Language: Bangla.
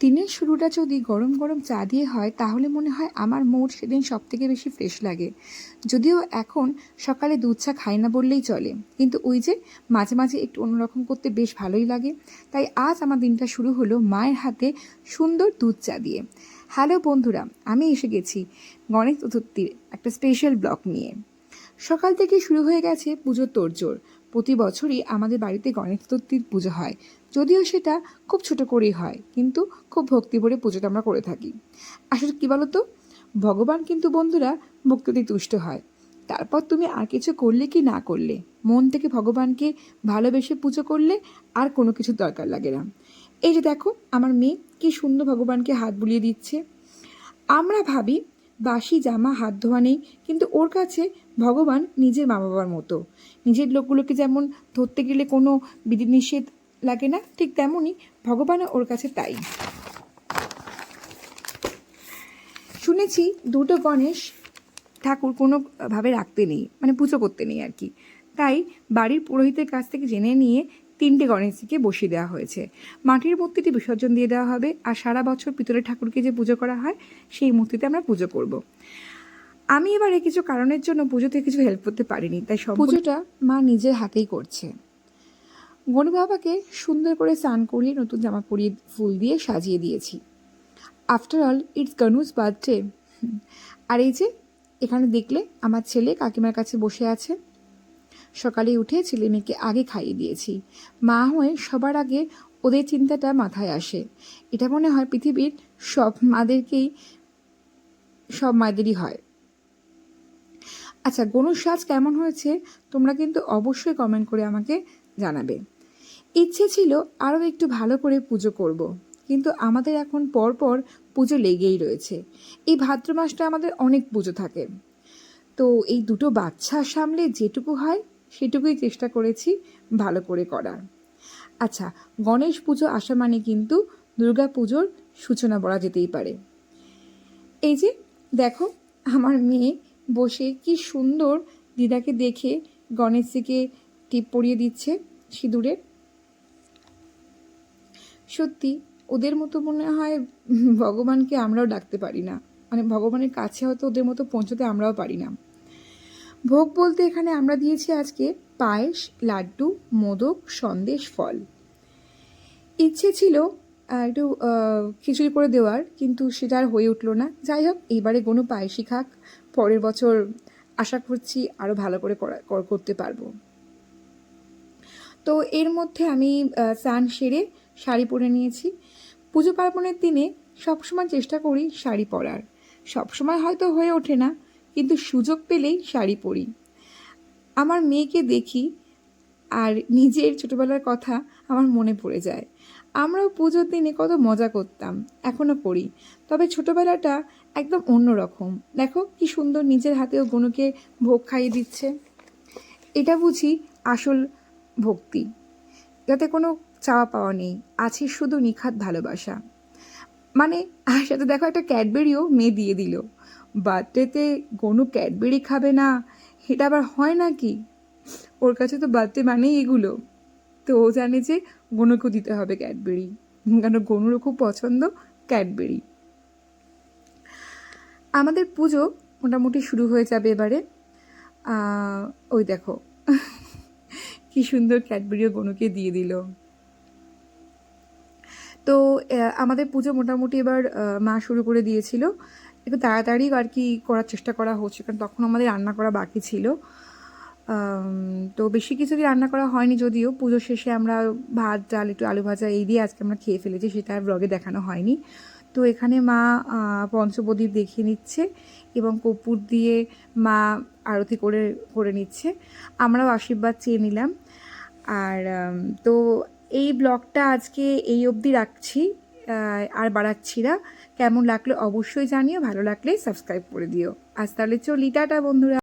দিনের শুরুটা যদি গরম গরম চা দিয়ে হয়, তাহলে মনে হয় আমার মুড সেদিন সব থেকে বেশি ফ্রেশ লাগে। যদিও এখন সকালে দুধ চা খাই না বললেই চলে। কিন্তু ওই যে মাঝে মাঝে একটু অন্যরকম করতে বেশ ভালোই লাগে। তাই আজ আমার দিনটা শুরু হলো মায়ের হাতে সুন্দর দুধ চা দিয়ে। হ্যালো বন্ধুরা, আমি এসে গেছি গণেশ চতুর্থীর একটা স্পেশাল ব্লগ নিয়ে। সকাল থেকে শুরু হয়ে গেছে পুজোর তোড়জোড়। প্রতি বছরই আমাদের বাড়িতে গণেশ চতুর্থীর পুজো হয়। যদিও সেটা খুব ছোট করেই হয়, কিন্তু খুব ভক্তি ভরে পুজোটা আমরা করে থাকি। আসলে কী বলো তো ভগবান কিন্তু বন্ধুরা ভক্তিতে তুষ্ট হয়। তারপর তুমি আর কিছু করলে কি না করলে? মন থেকে ভগবানকে ভালোবেসে পুজো করলে আর কোনো কিছু দরকার লাগে না। এই যে দেখো, আমার মেয়ে কি সুন্দর ভগবানকে হাত বুলিয়ে দিচ্ছে। আমরা ভাবি বাসি জামা হাত ধোয়া নেই, কিন্তু ওর কাছে ভগবান নিজের মা বাবার মতো। নিজের লোকগুলোকে যেমন ধরতে গেলে কোনো বিধিনিষেধ লাগে না, ঠিক তেমনই ভগবানও ওর কাছে তাই। শুনেছি দুটো গণেশ ঠাকুর কোনোভাবে রাখতে নেই মানে পুজো করতে নেই আর কি। তাই বাড়ির পুরোহিতের কাছ থেকে জেনে নিয়ে তিনটে গণেশজিকে বসিয়ে দেওয়া হয়েছে। মাটির মূর্তিটি বিসর্জন দিয়ে দেওয়া হবে আর সারা বছর পিতলের ঠাকুরকে যে পুজো করা হয়, সেই মূর্তিতে আমরা পুজো করব। আমি এবারে কিছু কারণের জন্য পুজোতে কিছু হেল্প করতে পারিনি, তাই সব পুজোটা মা নিজের হাতেই করছে। গণু বাবাকে সুন্দর করে স্নান করিয়ে নতুন জামা পরিয়ে ফুল দিয়ে সাজিয়ে দিয়েছি। আফটার অল ইটস গনুস বার্থডে আর এই যে, এখানে দেখলে আমার ছেলে কাকিমার কাছে বসে আছে। সকালে উঠে ছেলে মেয়েকে আগে খাইয়ে দিয়েছি। মা হয়ে সবার আগে ওদের চিন্তাটা মাথায় আসে। এটা মনে হয় পৃথিবীর সব মাদেরকেই, সব মায়েদেরই হয়। আচ্ছা গনুর সাজ কেমন হয়েছে? তোমরা কিন্তু অবশ্যই কমেন্ট করে আমাকে জানাবে। ইচ্ছে ছিল আরও একটু ভালো করে পুজো করব। কিন্তু আমাদের এখন পরপর পুজো লেগেই রয়েছে। এই ভাদ্র মাসটা আমাদের অনেক পুজো থাকে। তো এই দুটো বাচ্চা সামলে যেটুকু হয় সেটুকুই চেষ্টা করেছি ভালো করে করার। আচ্ছা গণেশ পুজো আসা মানে কিন্তু দুর্গা পুজোর সূচনা বলা যেতেই পারে। এই যে, দেখো, আমার মেয়ে বসে কি সুন্দর দিদাকে দেখে গণেশজিকে টিপ পরিয়ে দিচ্ছে সিঁদুরের সত্যি, ওদের মতো মনে হয় ভগবানকে আমরাও ডাকতে পারি না। মানে ভগবানের কাছে হয়তো ওদের মতো পৌঁছতে আমরাও পারি না। ভোগ বলতে এখানে আমরা দিয়েছি আজকে পায়েস, লাড্ডু, মোদক, সন্দেশ, ফল। ইচ্ছে ছিল একটু খিচুড়ি করে দেওয়ার, কিন্তু সেটা আর হয়ে উঠল না। যাই হোক এইবারে কোনো পায়েসই খাক। পরের বছর আশা করছি আরও ভালো করে করা করতে পারব। তো এর মধ্যে আমি স্নান সেরে শাড়ি পরে নিয়েছি। পুজো পার্বণের দিনে সবসময় চেষ্টা করি শাড়ি পরার। সবসময় হয়তো হয়ে ওঠে না কিন্তু সুযোগ পেলেই শাড়ি পরি। আমার মেয়েকে দেখি আর নিজের ছোটোবেলার কথা আমার মনে পড়ে যায়। আমরাও পুজোর দিনে কত মজা করতাম এখনও করি তবে ছোটোবেলাটা একদম অন্য রকম দেখো কি সুন্দর নিজের হাতেও গনুকে ভোগ খাইয়ে দিচ্ছে। এটা বুঝি আসল ভক্তি। যাতে কোনো চাওয়া পাওয়া নেই, আছে শুধু নিখাত ভালোবাসা। মানে আর সাথে দেখো একটা ক্যাডবেরিও মেয়ে দিয়ে দিল। বার্থডেতে গনু ক্যাডবেরি খাবে না, এটা আবার হয় নাকি? ওর কাছে তো বার্থডে মানেই এগুলো। তো ও জানে যে গনুকেও দিতে হবে ক্যাডবেরি, কেন গনুরও খুব পছন্দ ক্যাডবেরি। আমাদের পুজো মোটামুটি শুরু হয়ে যাবে এবারে। ওই দেখো, কি সুন্দর ক্যাডবেরিও গনুকে দিয়ে দিল। তো আমাদের পুজো মোটামুটি এবার মা শুরু করে দিয়েছিল। একটু তাড়াতাড়ি আর কি করার চেষ্টা করা হচ্ছে, কারণ তখন আমাদের রান্না করা বাকি ছিল। তো বেশি কিছু রান্না করা হয়নি যদিও। পুজো শেষে আমরা ভাত, ডাল, একটু আলু ভাজা এই দিয়ে আজকে আমরা খেয়ে ফেলেছি, সেটা আর ব্লগে দেখানো হয়নি। তো এখানে মা পঞ্চবদ্বীপ দেখিয়ে নিচ্ছে এবং কপুর দিয়ে মা আরতি করে করে নিচ্ছে। আমরাও আশীর্বাদ চেয়ে নিলাম। আর তো এই ব্লগটা আজকে এই অবধি রাখছি। আর বাড়াচ্ছি না। কেমন লাগল অবশ্যই জানিও ভালো লাগলে সাবস্ক্রাইব করে দিও। আজ তাহলে চলি টাটা বন্ধুরা।